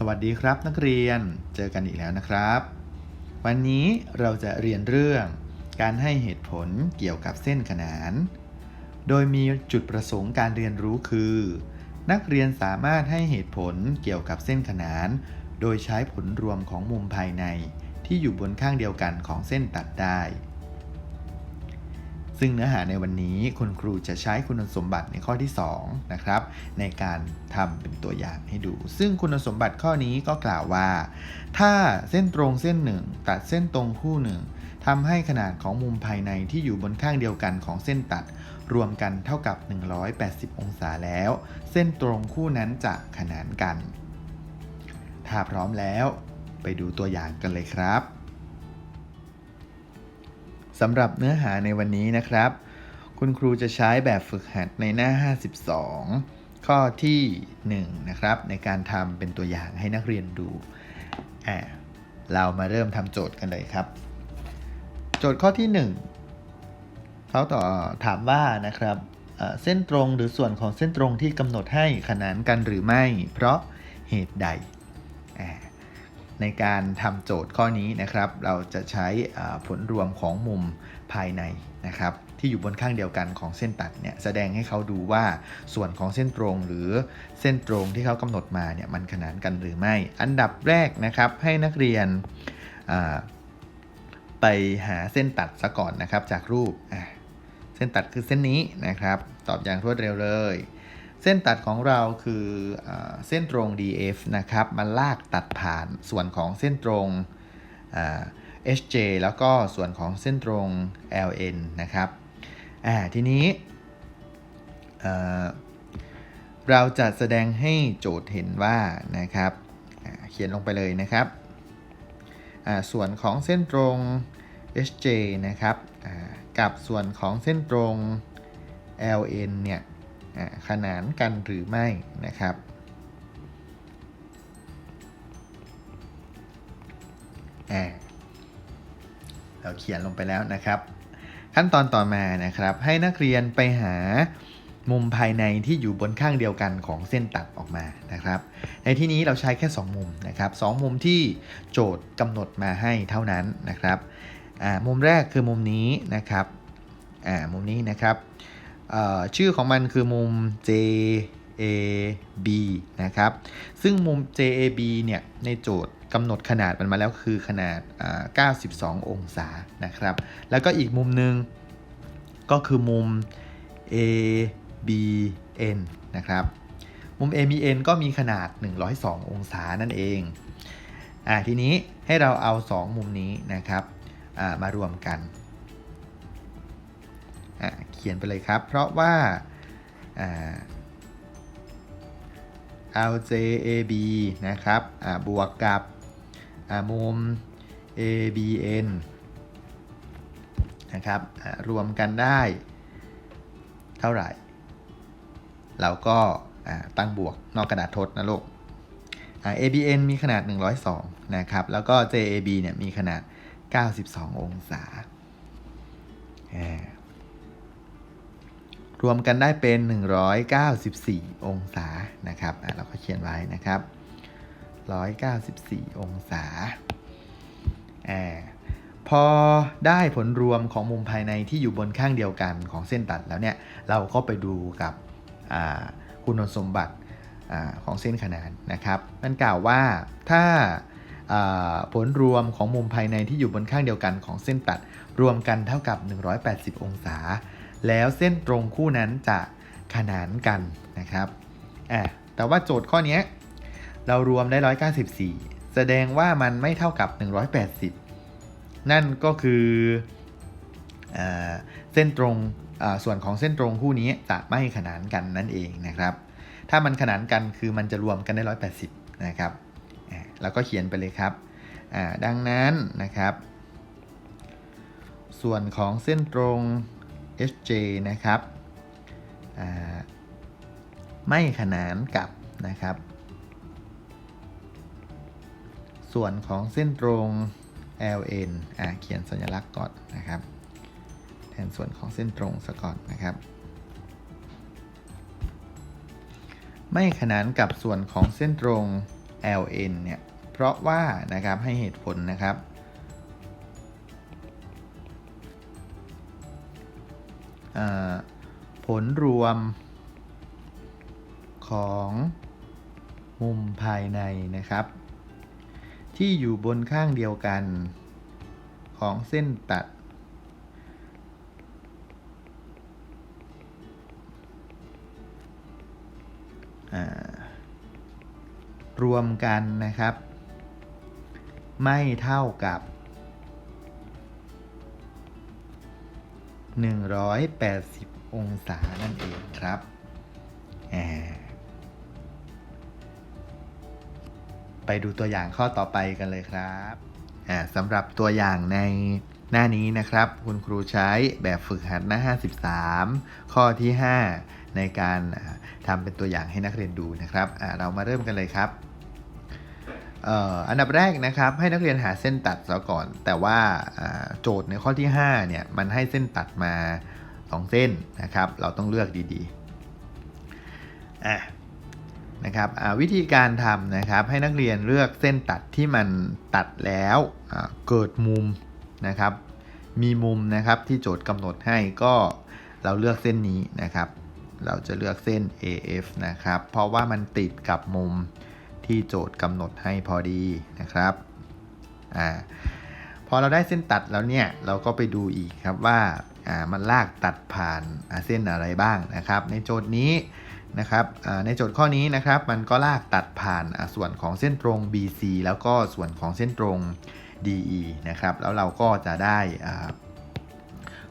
สวัสดีครับนักเรียนเจอกันอีกแล้วนะครับ วันนี้เราจะเรียนเรื่อง การให้เหตุผลเกี่ยวกับเส้นขนาน โดยมีจุดประสงค์การเรียนรู้คือ นักเรียนสามารถให้เหตุผลเกี่ยวกับเส้นขนาน โดยใช้ผลรวมของมุมภายใน ที่อยู่บนข้างเดียวกันของเส้นตัดได้ ซึ่งเนื้อหาในวันนี้คุณครูจะใช้คุณสมบัติในข้อที่2นะครับในการทำเป็นตัวอย่างให้ดู ซึ่งคุณสมบัติข้อนี้ก็กล่าวว่า ถ้าเส้นตรงเส้นหนึ่งตัดเส้นตรงคู่หนึ่งทำให้ขนาดของมุมภายในที่อยู่บนข้างเดียวกันของเส้นตัด รวมกันเท่ากับ 180 องศาแล้ว เส้นตรงคู่นั้นจะขนานกัน ถ้าพร้อมแล้ว ไปดูตัวอย่างกันเลยครับ สำหรับเนื้อหาในวันนี้นะครับ คุณครูจะใช้แบบฝึกหัดในหน้า 52 ข้อที่ 1 นะครับ ในการทำเป็นตัวอย่างให้นักเรียนดูอ่าเรามาเริ่มทำโจทย์กันเลยครับ โจทย์ข้อที่ 1เขาต่อถามว่านะครับเส้นตรงหรือส่วนของเส้นตรงที่กำหนดให้ขนานกันหรือไม่ เพราะเหตุใด ในการทำโจทย์ข้อนี้นะครับ เราจะใช้ผลรวมของมุมภายในนะครับ ที่อยู่บนข้างเดียวกันของเส้นตัดเนี่ยแสดงให้เขาดูว่าส่วนของเส้นตรงหรือเส้นตรงที่เขากำหนดมาเนี่ยมันขนานกันหรือไม่ อันดับแรกนะครับให้นักเรียนไปหาเส้นตัดซะก่อนนะครับจากรูปเส้นตัดคือเส้นนี้นะครับ ตอบอย่างรวดเร็วเลย เส้นตัดของเราคืออเส้นตรง DF นะครับมันลากตัดผ่านส่วนของเส้นตรง HJ แล้วก็ส่วนของเส้นตรง LN นะครับทีนี้เราจะแสดงให้โจทย์เห็นว่านะครับเขียนลงไปเลยนะครับส่วนของเส้นตรง HJ นะครับกับส่วนของเส้นตรง LN เนี่ย ขนานกันหรือไม่นะครับ เราเขียนลงไปแล้วนะครับ ขั้นตอนต่อมานะครับ ให้นักเรียนไปหามุมภายในที่อยู่บนข้างเดียวกันของเส้นตัดออกมานะครับ ในที่นี้เราใช้แค่ 2 มุมนะครับสองมุมที่โจทย์กำหนดมาให้เท่านั้นนะครับ มุมแรกคือมุมนี้นะครับ มุมนี้นะครับ ชื่อของมันคือมุม JAB นะครับ ซึ่งมุม JAB เนี่ย ในโจทย์กำหนดขนาดมันมาแล้วคือขนาด 92 องศานะครับ แล้วก็อีกมุมหนึ่งก็คือมุม ABN นะครับ มุม ABN ก็มีขนาด 102 องศานั่นเอง อ่าทีนี้ให้เราเอา 2 มุมนี้นะครับมารวมกัน ขียนไปเลยครับ เพราะว่าา LJAB นะครับบวกกับมุม ABN นะครับรวมกันได้เท่าไหร่ เราก็ตั้งบวกนอกกระดาษทดนะลูก ABN มีขนาด 102 นะครับ แล้วก็ JAB เนี่ยมีขนาด 92 องศา รวมกันได้เป็น 194 องศานะครับเราก็เขียนไว้นะครับ 194 องศาอ่าพอได้ผลรวมของมุมภายในที่อยู่บนข้างเดียวกันของเส้นตัดแล้วเนี่ย เราก็ไปดูกับคุณสมบัติอของเส้นขนานนะครับมันกล่าวว่าถ้าอ่าผลรวมของมุมภายในที่อยู่บนข้างเดียวกันของเส้นตัดรวมกันเท่ากับ 180 องศา แล้วเส้นตรงคู่นั้นจะขนานกันนะครับอะแต่ว่าโจทย์ข้อนี้เรารวมได้ 194 แสดงว่ามันไม่เท่ากับ 180 นั่นก็คืออเส้นตรงส่วนของเส้นตรงคู่นี้จะไม่ขนานกันนั่นเองนะครับ ถ้ามันขนานกันคือมันจะรวมกันได้ 180 นะครับแล้วก็เขียนไปเลยครับ ดังนั้นนะครับ ส่วนของเส้นตรง HJ นะครับไม่ขนานกับนะครับ ส่วนของเส้นตรง LN อ่าเขียนสัญลักษณ์ก่อนนะครับ แทนส่วนของเส้นตรงซะก่อนนะครับ ไม่ขนานกับส่วนของเส้นตรง ln เนี่ย เพราะว่านะครับให้เหตุผลนะครับ ผลรวมของมุมภายในนะครับ ที่อยู่บนข้างเดียวกันของเส้นตัด รวมกันนะครับ ไม่เท่ากับ 180 องศานั่นเองครับไปดูตัวอย่างข้อต่อไปกันเลยครับสำหรับตัวอย่างในหน้านี้นะครับ คุณครูใช้แบบฝึกหัดหน้า 53 ข้อที่ 5 ในการทำเป็นตัวอย่างให้นักเรียนดูนะครับเรามาเริ่มกันเลยครับ อันดับแรกนะครับให้นักเรียนหาเส้นตัดซะก่อน แต่ว่าโจทย์ในข้อที่5เนี่ยมันให้เส้นตัดมา 2 เส้นนะครับ เราต้องเลือกดีๆอะนะครับวิธีการทำนะครับให้นักเรียนเลือกเส้นตัดที่มันตัดแล้วเกิดมุมนะครับ มีมุมนะครับที่โจทย์กำหนดให้ก็เราเลือกเส้นนี้นะครับ เราจะเลือกเส้น AF นะครับ เพราะว่ามันติดกับมุม ที่โจทย์กำหนดให้พอดีนะครับอ่าพอเราได้เส้นตัดแล้วเนี่ยเราก็ไปดูอีกครับว่าอ่ามันลากตัดผ่านเส้นอะไรบ้างนะครับ ในโจทย์นี้นะครับอ่าในโจทย์ข้อนี้นะครับมันก็ลากตัดผ่านส่วนของเส้นตรง BC แล้วก็ส่วนของเส้นตรง DE นะครับแล้วเราก็จะได้อ่า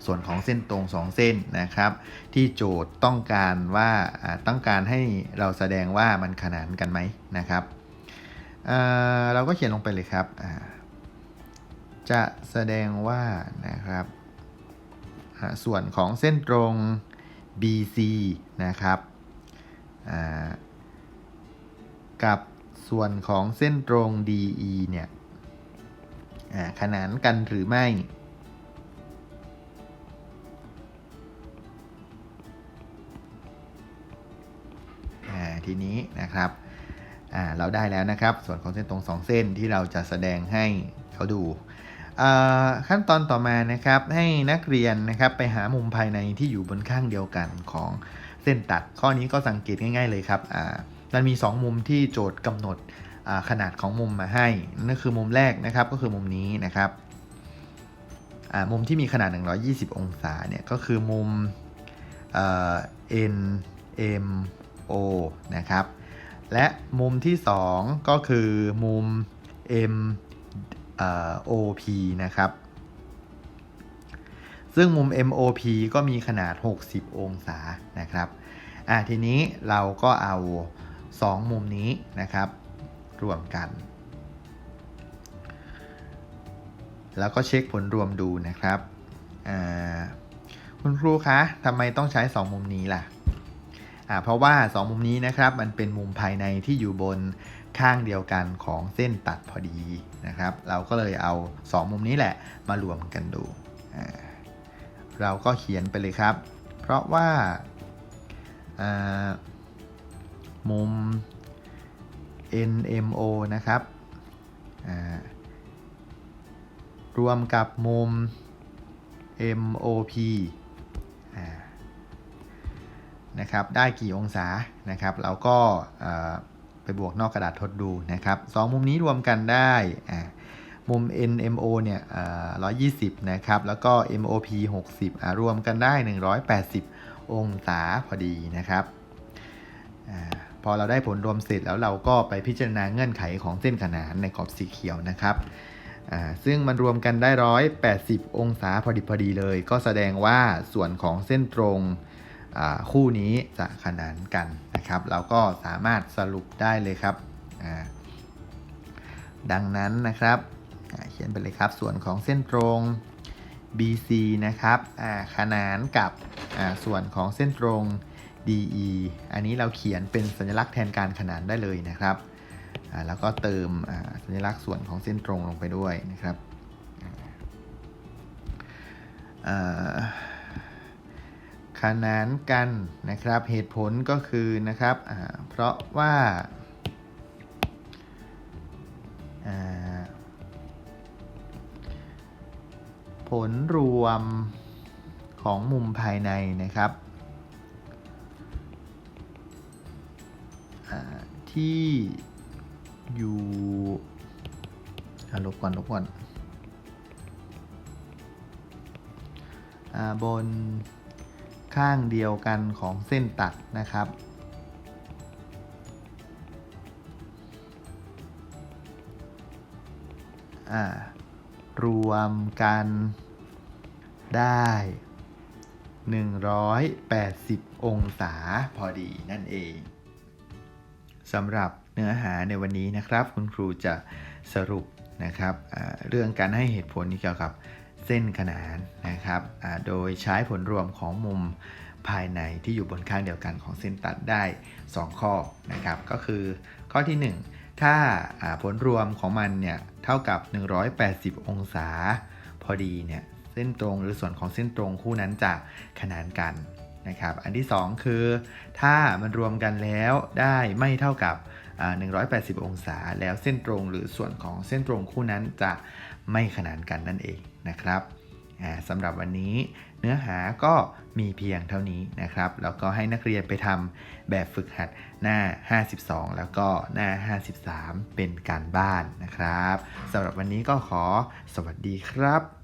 ส่วนของเส้นตรง 2 เส้นนะครับ ที่โจทย์ต้องการว่าต้องการให้เราแสดงว่ามันขนานกันไหมนะครับอ่าเราก็เขียนลงไปเลยครับจะแสดงว่านะครับส่วนของเส้นตรง BC นะครับกับส่วนของเส้นตรง DE เนี่ยขนานกันหรือไม่ ทีนี้นะครับเราได้แล้วนะครับ ส่วนของเส้นตรง 2 เส้นที่เราจะแสดงให้เขาดู ขั้นตอนต่อมานะครับให้นักเรียนนะครับไปหามุมภายในที่อยู่บนข้างเดียวกันของเส้นตัด ข้อนี้ก็สังเกตง่าย ๆ เลยครับมันมี 2 มุมที่โจทย์กำหนดขนาดของมุมมาให้นั่นคือมุมแรกนะครับก็คือมุมนี้นะครับมุมที่มีขนาด 120 องศาเนี่ยก็คือมุมเอ่อ N M O นะครับ และมุมที่ 2 ก็คือมุม M เอ่อ OP นะครับ ซึ่งมุม MOP ก็มีขนาด 60 องศานะครับอะทีนี้เราก็เอา 2 มุมนี้นะครับ รวมกัน แล้วก็เช็คผลรวมดูนะครับ คุณครูคะทำไมต้องใช้ 2 มุมนี้ล่ะ เพราะว่า 2 มุมนี้นะครับมันเป็นมุมภายในที่อยู่บนข้างเดียวกันของเส้นตัดพอดีนะครับ เราก็เลยเอา 2 มุมนี้แหละมารวมกันดู เราก็เขียนไปเลยครับ เพราะว่ามุม NMO นะครับรวมกับมุม MOP นะครับได้กี่องศานะครับเราก็ไปบวกนอกกระดาษทดดูนะครับสองมุมนี้รวมกันได้มุม NMO เนี่ย120นะครับแล้วก็ MOP 60รวมกันได้ 180 องศาพอดีนะครับอพอเราได้ผลรวมเสร็จแล้วเราก็ไปพิจารณาเงื่อนไขของเส้นขนานในขอบสีเขียวนะครับซึ่งมันรวมกันได้ 180 องศาพอดีพอดีเลย ก็แสดงว่าส่วนของเส้นตรง คู่นี้จะขนานกันนะครับ เราก็สามารถสรุปได้เลยครับ ดังนั้นนะครับเขียนไปเลยครับ ส่วนของเส้นตรง BC นะครับขนานกับส่วนของเส้นตรง DE อันนี้เราเขียนเป็นสัญลักษณ์แทนการขนานได้เลยนะครับแล้วก็เติมสัญลักษณ์ส่วนของเส้นตรงลงไปด้วยนะครับ ขนานกันนะครับ เหตุผลก็คือนะครับเพราะว่าผลรวมของมุมภายในนะครับที่อยู่ลบก่อนลบก่อนอบน ข้างเดียวกันของเส้นตัดนะครับ รวมกันได้ 180 องศาพอดีนั่นเองสำหรับเนื้อหาในวันนี้นะครับ คุณครูจะสรุปนะครับเรื่องการให้เหตุผลเกี่ยวกับ เส้นขนานนะครับ โดยใช้ผลรวมของมุมภายในที่อยู่บนข้างเดียวกันของเส้นตัดได้ 2 ข้อนะครับ ก็คือข้อที่ 1 ถ้าาผลรวมของมันเนี่ยเท่ากับ 180 องศา พอดีเนี่ยเส้นตรงหรือส่วนของเส้นตรงคู่นั้นจะขนานกันนะครับ อันที่ 2 คือ ถ้ามันรวมกันแล้วได้ไม่เท่ากับ 180 องศา แล้วเส้นตรงหรือส่วนของเส้นตรงคู่นั้นจะไม่ขนานกันนั่นเองนะครับสำหรับวันนี้เนื้อหาก็มีเพียงเท่านี้นะครับ แล้วก็ให้นักเรียนไปทำแบบฝึกหัดหน้า 52 แล้วก็หน้า 53 เป็นการบ้านนะครับสำหรับวันนี้ก็ขอสวัสดีครับ